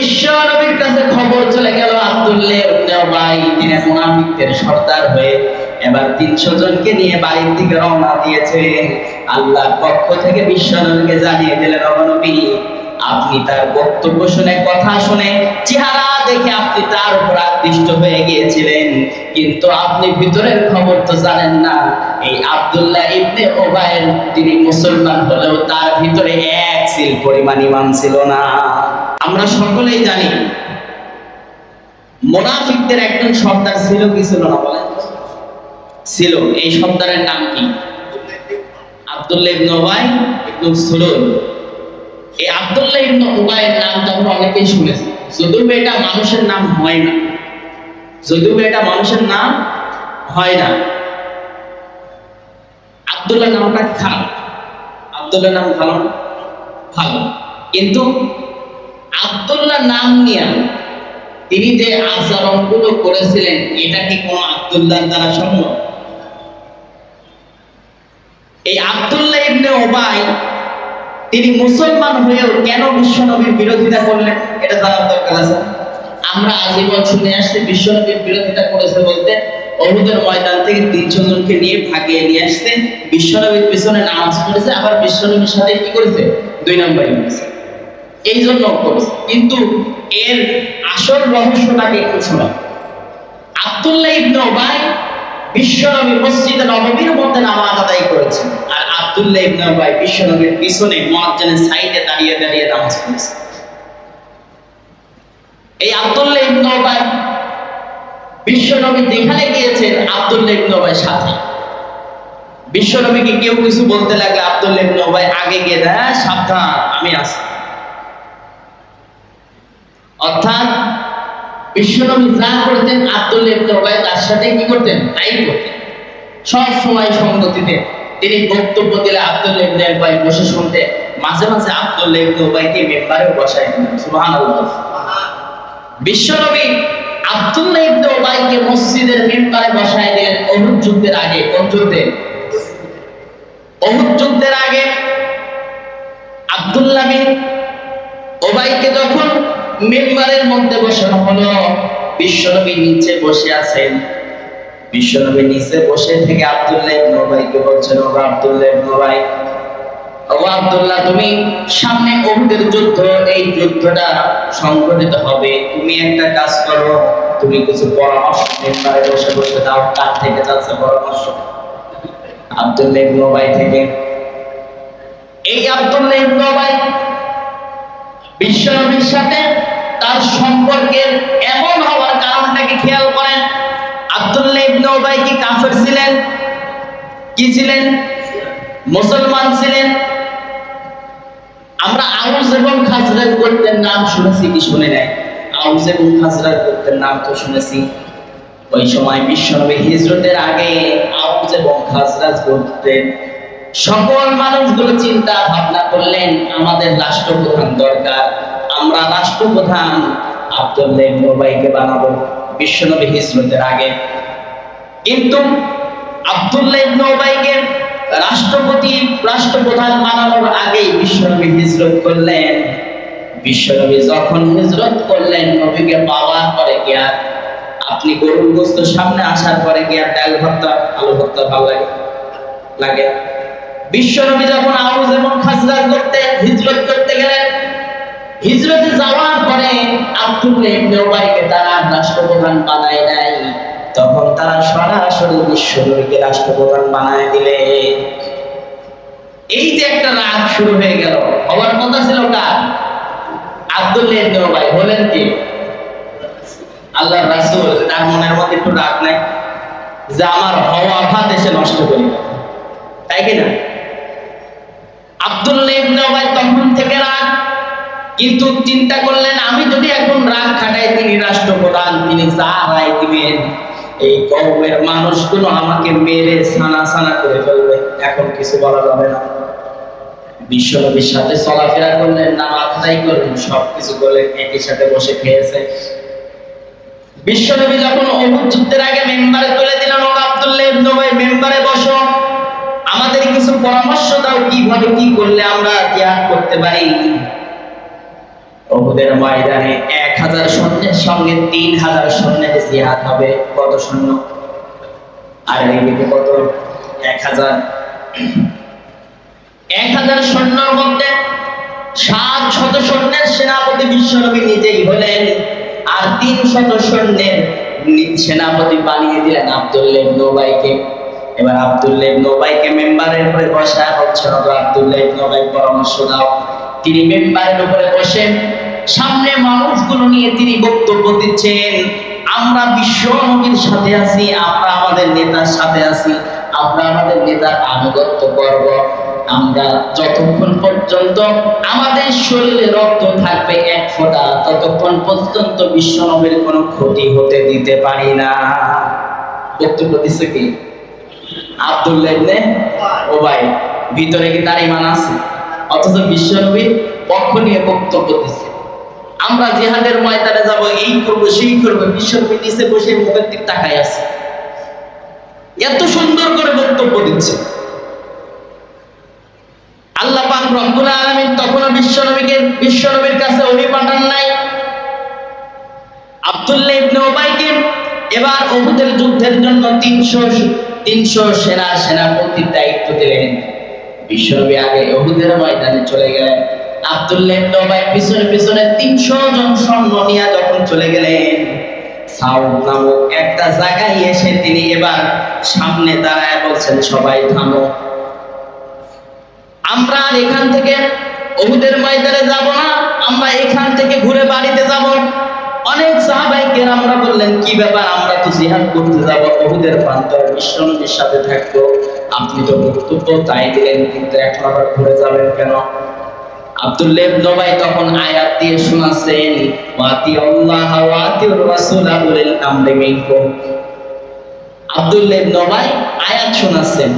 বিশ্ব নবীর কাছে খবর চলে গেল সর্দার হয়ে এবার তিনশো জনকে নিয়ে বাড়ির দিকে রওনা দিয়েছে। পক্ষ থেকে বিশ্ব নবীকে জানিয়ে দিলেন আপনি তার বক্তব্য শুনে, কথা শুনে, চেহারা দেখে আপনি তার উপর আকৃষ্ট হয়ে গিয়েছিলেন। কিন্তু আপনি ভিতরের খবর তো জানেন না, এই আব্দুল্লাহ ইবনে ওবায়ের তিনি মুসলমান হলেও তার ভিতরে এক সিল পরিমাণ ইমান ছিল না। আমরা সকলেই জানি, মোনাফিকদের একজন সর্দার ছিল কি ছিল না বলেন? ছিল, এই সর্দারের নাম কি? আব্দুল্লাহ অনেকেই এটা মানুষের নাম হয় না। এটা মানুষের নাম হয় না। আব্দুল্লাহ নামটা আব্দুল্লাহ নাম ভালো। কিন্তু আব্দুল্লাহ নাম নিয়ে তিনি যে আচরণগুলো করেছিলেন, এটা কি কোনো আব্দুল্লাহ দ্বারা সম্ভব? এই আব্দুল্লাহ ইবনে ওবাই তিনি মুসলমান হয়েও কেন বিশ্বনবীর বিরোধিতা করলেন? এটা জানার দরকার আছে। আমরা আজীবন শুনে আসছি বিশ্বনবীর বিরোধিতা করেছে বলতে অহুদের ময়দান থেকে তিনশো জনকে নিয়ে ভাগিয়ে নিয়ে আসছে। বিশ্বনবীর পিছনে নামাজ পড়েছে, আবার বিশ্বনবীর সাথে কি করেছে? দুই নম্বরই করেছে এই জন্য করেছে। কিন্তু এর আসল রহস্যটাকে একটু শোনা আব্দুল্লাহ ইবনে ওবাই বিশ্বনবী মসজিদে নববীর মধ্যে নামাজ আদায় করেছেন। আর আব্দুল্লাহ ইবনে উবাই বিশ্বনবীর পিছনে মুয়াজ্জিনের সাইডে দাঁড়িয়ে দাঁড়িয়ে নামাজ পড়েছে। এই আব্দুল্লাহ ইবনে উবাই বিশ্বনবী যেখানে গিয়েছেন আব্দুল্লাহ ইবনে উবাই সাথে। বিশ্বনবীকে কেউ কিছু বলতে লাগলে আব্দুল্লাহ ইবনে উবাই আগে গিয়ে দেয় "হ্যাঁ, সাবধান আমি আছি। অর্থাৎ বিশ্বনবী যা করতেন আব্দুল্লাহ ইবনে তার সাথে কি করতেন? তাই করতেন। সব সময় সঙ্গতিতে তিনি বক্তব্য দিলে আব্দুল্লাহ ইবনে উবাই বসে শুনতে মাঝে মাঝে আব্দুল্লাহ ইবনে উবাইকে মেম্বারেও বসায় সুবহানাল্লাহ। বিশ্বনবী আব্দুল্লাহ ইবনে উবাইকে মসজিদের মেম্বারে বসায় দিলেন অহুদ যুদ্ধের আগে। কোন যুদ্ধে? অহুদ যুদ্ধের আগে আব্দুল্লাহ বিন ওবাইকে যখন মেম্বারের মধ্যে বসানো হলো বিশ্বনবী নিচে বসে আছেন? বিশ্বনবী নিচে বসে থেকে আব্দুল্লাহ ইবনে ওবাইকে বলছেন ও আব্দুল্লাহ ইবনে ওবাই ও আব্দুল্লাহ, তুমি সামনে উহুদের যুদ্ধ, এই যুদ্ধটা সংঘটিত হবে। তুমি একটা কাজ করো, তুমি কিছু পরামর্শ মেম্বারে বসে বসে দাও কার থেকে যাচ্ছে পরামর্শ। আব্দুল্লাহ ইবনে ওবাই থেকে। এই আব্দুল্লাহ ইবনে ওবাই বিশ্বনবীর সাথে তার সম্পর্কের এমন হওয়ার খেয়াল করেন? ইবনে উবাই কি কাফের ছিলেন? কি ছিলেন? মুসলমান ছিলেন? আমরা এবং খাজরাজ গোত্রের নাম শুনেছি কি শুনে এবং খাজরাজ গোত্রের নাম তো শুনেছি। ওই সময় বিশ্বনবী হিজরতের আগে আউস এবং খাজরাজ গোত্রের সকল মানুষগুলো চিন্তা ভাবনা করলেন, আমাদের রাষ্ট্রপ্রধান দরকার। আমরা রাষ্ট্রপ্রধান আব্দুল্লাহ ইবনে উবাইকে বানাবো বিশ্বনবী হিজরতের আগে। কিন্তু আব্দুল্লাহ ইবনে রাষ্ট্রপতি, রাষ্ট্রপ্রধান বানানোর আগেই বিশ্বনবী হিজরত করলেন। বিশ্বনবী যখন হিজরত করলেন, নবীকে পাওয়ার পরে গিয়া আপনি গরুর গোস্ত সামনে আসার পরে গিয়া ডাল ভর্তা, আলু ভর্তা ভালো লাগে? লাগে। বিশ্বনবী যখন আউজ এবং খাজরাজ করতে হিজরত করতে হিজরতে যাওয়ার পরে আব্দুল্লাহ ইবনে উবাইকে তারা রাষ্ট্রপ্রধান বানায় নাই। তখন তারা সরাসরি বিশ্বনবীকে রাষ্ট্রপ্রধান বানায় দিলে। এই যে একটা রাগ শুরু হয়ে গেল, হওয়ার কথা ছিল কার? আব্দুল্লাহ ইবনে উবাই। হলেন কি? আল্লাহর রাসূল, তার মনের মধ্যে একটু রাগ নাই? যে আমার হওয়া ভাত এসে নষ্ট করি। তাই কি না? আব্দুল্লাহ ইবনে উবাই কিন্তু চিন্তা করলেন, আমি যদি এখন রাগ খাটাই, তিনি রাষ্ট্রপ্রধান, তিনি যা রায় দিবেন, এই কওমের মানুষগুলো আমাকে মেরে সানা সানা করে ফেলবে। এখন কিছু বলা যাবে না। বিশ্বনবীর সাথে চলাফেরা করলেন, নামাজ আদায় করলেন সব কিছু করলেন, একই সাথে বসে খেয়েছে। বিশ্বনবী যখন অহুদ যুদ্ধের আগে মেম্বারে তুলে দিলেন ও আব্দুল্লাহ ইবনে উবাই, মেম্বারে বসো, আমাদের কিছু পরামর্শ দাও, কীভাবে কি করলে আমরা জিহাদ করতে পারি? ওহুদের ময়দানে এক হাজার সৈন্যের সঙ্গে তিন হাজার সৈন্যের জিহাদ হবে। কত সৈন্য? আর এইদিকে কত? এক হাজার। এক হাজার সৈন্যর মধ্যে সাত শত সৈন্যের সেনাপতি বিশ্বনবী নিজেই হলেন আর তিন শত সৈন্যের সেনাপতি বানিয়ে দিলেন আব্দুল্লাহ ইবনে উবাইকে। এবার আব্দুল্লাহ ইবনে উবাইকে মেম্বারের উপরে বসা হচ্ছে না তো আব্দুল্লাহ ইবনে উবাই পরামর্শ দাও। তিনি মেম্বারের উপরে বসে সামনে মানুষগুলো নিয়ে তিনি বক্তব্য দিচ্ছেন, আমরা বিশ্ব নবীর সাথে আছি, আমরা আমাদের নেতার সাথে আছি, আমরা আমাদের নেতার আনুগত্য করব। আমরা যতক্ষণ পর্যন্ত আমাদের শরীরে রক্ত থাকবে এক ফোঁটা, ততক্ষণ পর্যন্ত বিশ্ব নবীর কোনো ক্ষতি হতে দিতে পারি না। বক্তব্য দিচ্ছে কি? আব্দুল্লাহ ইবনে ওবাই ভিতরে কি তার ইমান আছে? অথচ বিশ্বনবীর পক্ষ নিয়ে বক্তব্য দিচ্ছে আমরা জিহাদের ময়দানে যাব, এই করব, সেই করব বিশ্বনবী নিচে বসে মুখের দিক আছে। এত সুন্দর করে বক্তব্য দিচ্ছে। আল্লাহ পাক রব্বুল আলামিন তখনও বিশ্বনবীকে বিশ্বনবীর কাছে ওহী পাঠান নাই। আব্দুল্লাহ ইবনে উবাইকে এবার উহুদের যুদ্ধের জন্য 300 300 সেনা, সেনাপতির দায়িত্ব দিলেন। বিশ্বনবী আগে উহুদের ময়দানে চলে গেলেন। আব্দুল্লাহ ইবনে পিছনে পিছনে 300 জন সৈন্য নিয়ে যখন চলে গেলেন সাউদ নামক একটা জায়গায় এসে তিনি এবার সামনে দাঁড়ায় বলছেন, সবাই থামো। আমরা আর এখান থেকে ওহুদের ময়দানে যাব না, আমরা এখান থেকে ঘুরে বাড়িতে যাব। অনেক সাহাবাই কেরামরা বললেন, কি ব্যাপার, আমরা তো জিহাদ করতে যাব, ওহুদের প্রান্তর বিশ্বনবীর সাথে থাকব। আপনি তো বক্তব্য তাই দিলেন, কিন্তু এখন আবার ঘুরে যাবেন কেন? আব্দুল্লাহ ইবনে তখন আয়াত দিয়ে শোনাচ্ছেন, ওয়াতি আল্লাহ, ওয়াতি রাসূলা উলিল আমরি মিনকুম। আব্দুল্লাহ ইবনে আয়াত শোনাচ্ছেন,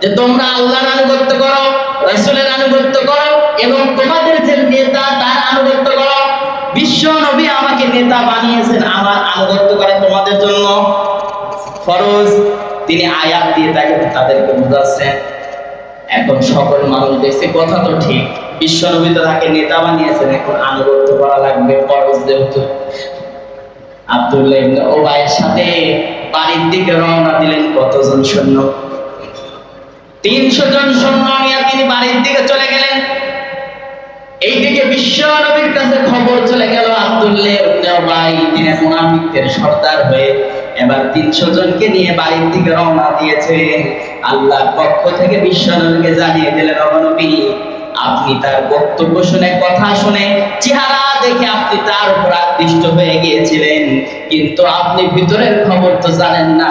যে তোমরা আল্লাহর আনুগত্য করো, রাসূলের আনুগত্য করো এবং তোমাদের যে নেতা, তার আনুগত্য করো। বিশ্ব নবী আমাকে নেতা বানিয়েছেন, আমার আনুগত্য করা তোমাদের জন্য। ফরজ, তিনি আয়াত দিয়ে তাকে তাদেরকে বোঝাচ্ছেন। এখন সকল মানুষ দেখছে, কথা তো ঠিক। বিশ্ব নবী তো তাকে নেতা বানিয়েছেন, এখন আনুগত্য করা লাগবে ফরজ যেহেতু আব্দুল্লাহ ইবনে ওবাইয়ের সাথে বাড়ির দিকে রওনা দিলেন কতজন সৈন্য? তিনশো জন সৈন্য নিয়ে তিনি বাড়ির দিকে চলে গেলেন। এইদিকে বিশ্ব নবীর কাছে খবর চলে গেল, আব্দুল্লাহ উবাই তিনি মুনাফিকদের সর্দার হয়ে এবার তিনশো জনকে নিয়ে বাড়ির দিকে রওনা দিয়েছে। আল্লাহর পক্ষ থেকে বিশ্ব নবীকে জানিয়ে দিলেন আপনি তার বক্তব্য শুনে, কথা শুনে, চেহারা দেখে আপনি তার উপর আকৃষ্ট হয়ে গিয়েছিলেন। কিন্তু আপনি ভিতরের খবর তো জানেন না।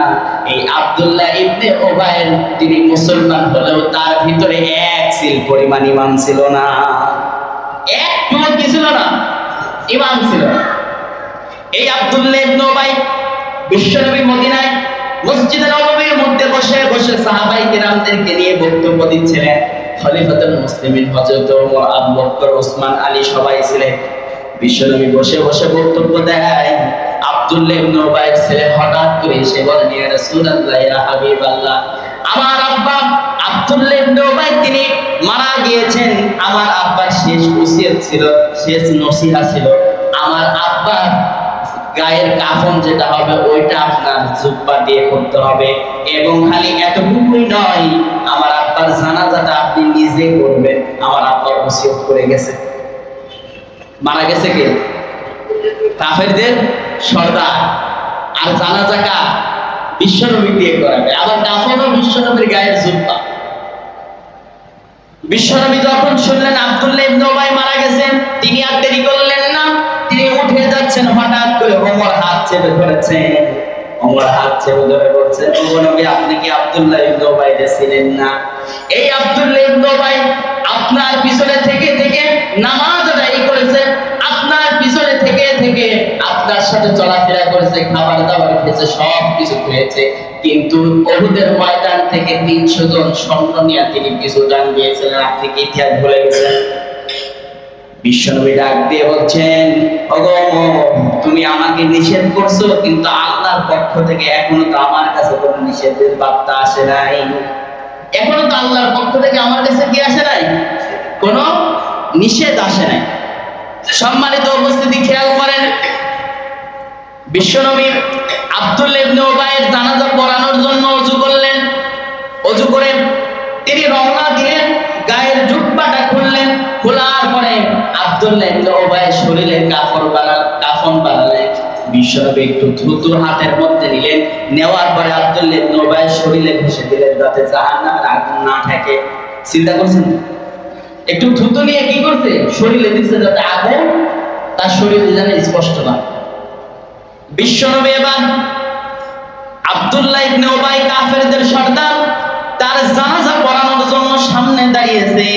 এই আব্দুল্লাহ ইবনে ওবায়ের তিনি মুসলমান হলেও তার ভিতরে এক সিল পরিমাণ ইমান ছিল না। একটু কি ছিল না? ইমান ছিল। এই আব্দুল্লাহ ইবনে উবাই বিশ্বনবী মদিনায় মসজিদে নববীর মধ্যে বসে বসে সাহাবাই কেরামদেরকে নিয়ে বক্তব্য দিচ্ছিলেন। খলিফাতুল মুসলিমিন হযরত ওমর, আবু বকর ওসমান আলী সবাই ছিলেন। বিশ্বনবী বসে বসে বক্তব্য দেয়, আব্দুল্লাহ ইবনে ছেলে হঠাৎ করে এসে ইয়া রাসূলুল্লাহ, ইয়া হাবিবাল্লাহ, আমার আব্বা আব্দুল্লাহ ইবনে উবাই তিনি মারা গিয়েছেন। আমার আব্বার শেষ ওসিয়ত ছিল, শেষ নসিহা ছিল। আমার আব্বা গায়ের কাফন যেটা হবে, ওইটা আপনার জুব্বা দিয়ে করতে হবে এবং খালি এতটুকুই নয়, আমার ওসিয়ত করে গেছে। মারা গেছে কে? কাফেরদের সর্দার। আর জানাজা কা বিশ্বনবী দিয়ে করাবে। আবার কাফনও বিশ্বনবীর গায়ের জুব্বা। বিশ্বনবী যখন শুনলেন আব্দুল্লাহ ইবনে উবাই মারা গেছেন, তিনি আর দেরি করলেন না। তিনি উঠে যাচ্ছেন, হঠাৎ করে ওমর হাত চেপে ধরেছেন। ওমর হাত চেপে ধরে বলছেন ওগো নবী, আপনি কি আব্দুল্লাহ ইবনে উবাই ছিলেন না? এই আব্দুল্লাহ ইবনে উবাই আপনার পিছনে থেকে থেকে নামাজ আদায় করেছে, আপনার পিছনে থেকে থেকে আপনার সাথে চলাফেরা করেছে, খাবার দাবার খেয়েছে সব কিছু খেয়েছে। কিন্তু অহুদের ময়দান থেকে তিনশো জন স্বর্ণ নিয়ে তিনি কিছু দান দিয়েছিলেন আপনি কি ইতিহাস ভুলে গেছেন বিশ্বনবী ডাক দিয়ে বলছেন তুমি আমাকে নিষেধ করছ, কিন্তু আল্লাহর পক্ষ থেকে এখনও তো আমার কাছে কোনো নিষেধের বার্তা আসে নাই। আল্লাহর পক্ষ থেকে আমার কাছে কি আসে নাই? কোনো নিষেধ আসে নাই। সম্মানিত উপস্থিতি খেয়াল করেন, বিশ্বনবী আব্দুল ইবনে জানাজা পড়ানোর জন্য অজু করলেন। অজু করে তিনি রওনা দিলেন, গায়ের জুব্বাটা খুললেন, খোলার পরে আব্দুল্লাহ ইবনে উবাইয়ের শরীরে কাফন বানাল কাফন বানালেন। বিশ্বনবী একটু দ্রুত হাতের মধ্যে নিলেন, নেওয়ার পরে আব্দুল্লাহ ইবনে শরীরে ঘষে দিলেন যাতে জাহান্নামের আগুন না থাকে চিন্তা করছেন? একটু থুতু নিয়ে কি করছে? শরীরে দিচ্ছে যাতে আগুন, তার শরীরে যেন স্পষ্ট না। বিশ্বনবী এবার আব্দুল্লাহ ইবনে উবাই কাফেরদের সর্দার, তার জানাজা পড়ানোর জন্য সামনে দাঁড়িয়েছে।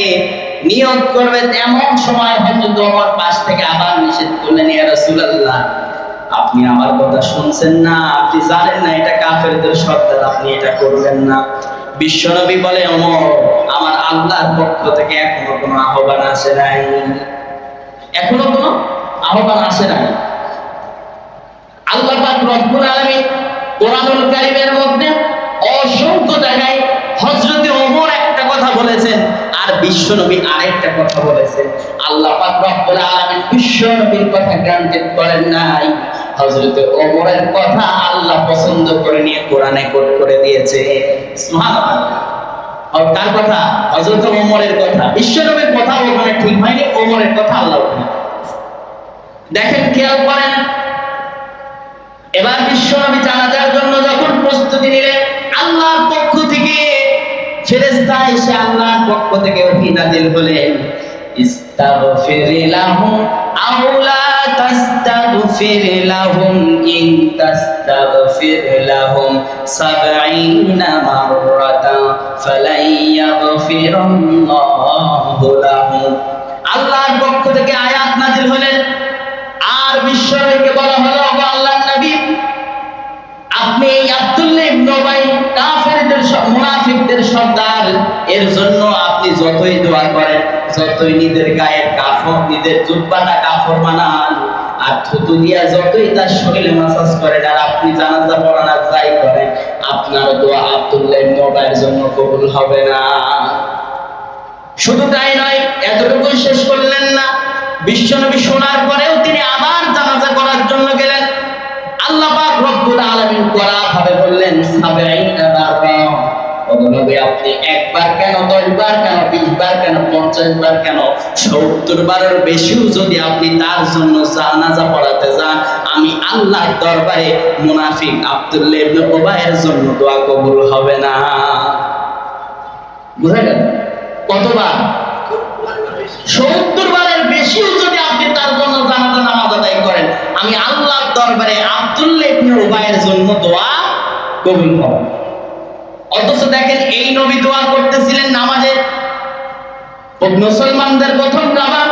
নিয়ত করবে এমন সময় হয়তো তোমার পাশ থেকে আবার নিষেধ করলেন, ইয়া রাসূলুল্লাহ। আপনি আমার কথা শুনছেন না, আপনি জানেন না এটা কাফেরদের সর্দার আপনি এটা করবেন না। বিশ্বনবী বলে, অমর, আমার আল্লাহর পক্ষ থেকে এখনও কোনো আহ্বান আসে নাই। এখনও কোনো আহ্বান আসে নাই। আল্লাহ পাক রব্বুল আলামিন কোরআনুল কারীমের মধ্যে অসংখ্য জায়গায় হযরতে ওমর একটা কথা বলেছেন, আর বিশ্বনবী আরেকটা কথা বলেছেন। আল্লাহ পাক রব্বুল আলামিন বিশ্বনবীর কথা গ্রান্টেড করেন নাই। হযরতে ওমরের কথা আল্লাহ পছন্দ করে নিয়ে কোরআনে কোট করে দিয়েছে। সুবহানাল্লাহ। আর কার কথা? হযরত ওমরের কথা। বিশ্বনবীর কথা ওখানে ঠিক হয়নি, ওমরের কথা আল্লাহ দেখেন খেয়াল করেন, এবার জানাজার জন্য যখন প্রস্তুতি নিলেন, আল্লাহর পক্ষ থেকে ফেরেশতা এসে আল্লাহর পক্ষ থেকে ওহী নাযিল হলেন আও লা তাস্তাগফির লাহুম, ইন তাস্তাগফির লাহুম 70 মাররাতান ফালাই ইয়াগফিরাল্লাহু লাহুম। আল্লাহর পক্ষ থেকে আয়াত নাযিল হলেন। আর বিশ্বকে বলা মুনাফিকদের সর্দার, এর জন্য আপনি যতই দোয়া করেন, যতই নিজের কাফন, নিজের জুব্বাটা কাফর আর থুতু দিয়া যতই তার শরীরে মাসাজ আর আপনি জানাজা যাই আপনার দোয়া আব্দুল্লাহ উবাইয়ের জন্য কবুল হবে না। শুধু তাই নয় এতটুকু শেষ করলেন না, বিশ্বনবী শোনার পরেও তিনি আবার জানাজা করার জন্য গেলেন। আল্লাহ পাক রব্বুল আলামিন করা ভাবে বললেন জন্য আমি দরবারে মুনাফিক জন্য দোয়া কবুল হবে না। বুঝা গেল? কতবার? সত্তর বারের বেশিও যদি আপনি তার জন্য জানাজা, নামাজ আদায় করেন, আমি আল্লাহর দরবারে আব্দুল্লাহ জন্য দোয়া কবুল হবে অথচ দেখেন, এই নবী দোয়া করতেছিলেন নামাজে। মুসলমানদের প্রথম কাবা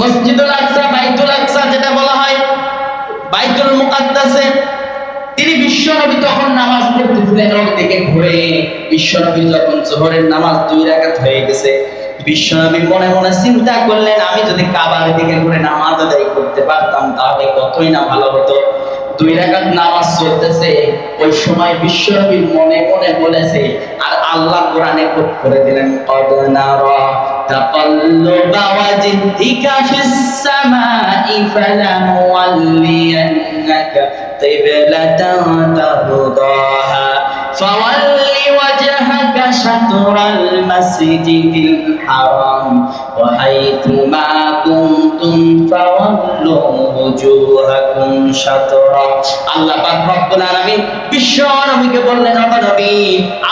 মসজিদুল আকসা, বাইতুল আকসা যেটা বলা হয়, বাইতুল মুকাদ্দাসে। তিনি বিশ্বনবী তখন নামাজ পড়তেছিলেন ওর দিকে ঘুরে বিশ্বনবী যখন জোহরের নামাজ দুই রাকাত হয়ে গেছে বিশ্বনবী মনে মনে চিন্তা করলেন, আমি যদি কাবার দিকে ঘুরে নামাজ আদায় করতে পারতাম, তাহলে কতই না ভালো হতো। দুই রাকাত নামাজ চলতেছে, ওই সময় বিশ্বনবী মনে মনে বলেছে, আর আল্লাহ কোরআনে কোট করে দিলেন, কদ নারা তাকাল্লুবা ওয়াজহিকা ফিস সামাই ফালানুওয়াল্লিয়ান্নাকা কিবলাতান তারদা। شطر المسجد الحرام وحيث ما كنتم فولوا وجوهكم شطرا আল্লাহ পাক রব্বুল আলামিন বিশ্ব নবীকে বললেন ও নবী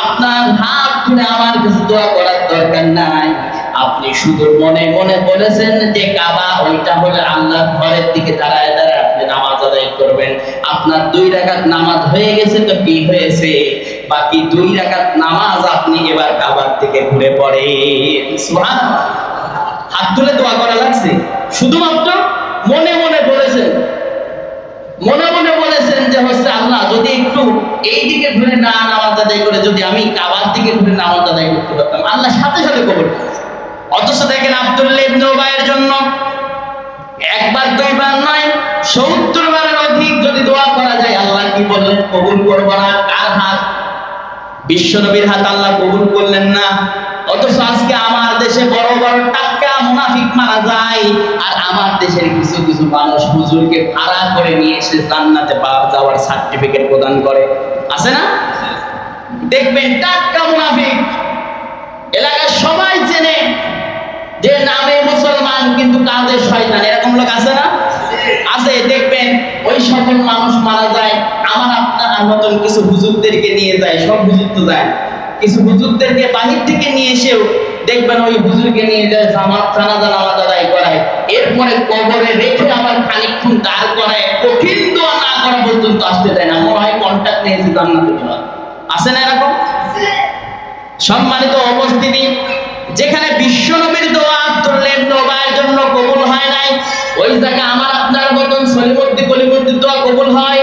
আপনার হাত তুলে আমার কাছে দোয়া করার দরকার নাই আপনি শুধু মনে মনে বলেছেন যে কাবা ওইটা হলে আল্লাহর ঘরের দিকে দাঁড়ায় দাঁড়ায় আপনি নামাজ আদায় করবেন আপনার দুই রাকাত নামাজ হয়ে গেছে তো কি হয়েছে বাকি দুই রাকাত নামাজ আপনি এবার কাবার থেকে ঘুরে পড়ে হাত তুলে দোয়া করা লাগছে। শুধুমাত্র মনে মনে বলেছেন। মনে মনে বলেছেন যে হচ্ছে আল্লাহ, যদি একটু এই দিকে ঘুরে না নামাজ আদায় করে যদি আমি কাবার দিকে ঘুরে নামাজ আদায় করতে পারতাম। আল্লাহ সাথে সাথে কবর অথচ দেখেন আব্দুল্লাহ ইবনে উবাইয়ের জন্য একবার, দুইবার নয়, সত্তর বারের অধিক যদি দোয়া করা যায়, আল্লাহ কি বললেন? কবুল করব না। কার হাত বিশ্বনবীর হাত আল্লাহ কবুল করলেন না। অথচ আজকে আমার দেশে বড় বড় টাক্কা মুনাফিক মারা যায়, আর আমার দেশের কিছু কিছু মানুষ হুজুরকে ভাড়া করে নিয়ে এসে জান্নাতে পাওয়া যাওয়ার সার্টিফিকেট প্রদান করে। আছে না? দেখবেন টাটকা মুনাফিক, এলাকার সবাই চেনে যে নামে মুসলমান কিন্তু কাজে শয়তান, এরকম লোক আছে না? আছে দেখবেন ওই সকল মানুষ মারা যায় আমার আপনার মতন কিছু হুজুরদেরকে নিয়ে যায় সব হুজুর তো যায়। কিছু হুজুরদেরকে বাহির থেকে নিয়ে এসেও দেখবেন ওই হুজুরকে নিয়ে যায় জামাত জানাজা নামাজ আদায় করায়। এরপরে কবরে রেখে আবার খানিকক্ষণ দাঁড় করায় কঠিন দোয়া না করা পর্যন্ত আসতে দেয় না। মনে হয় কন্ট্যাক্ট নিয়েছে জান্নাতে আছে না এরকম? সম্মানিত উপস্থিতি যেখানে বিশ্ব নবীর দোয়া করলে নবায়ের জন্য কবুল হয় নাই, ওই জায়গায় আমার আপনার মতন সলিমুদ্দি কলিমুদ্দির দোয়া কবুল হয়।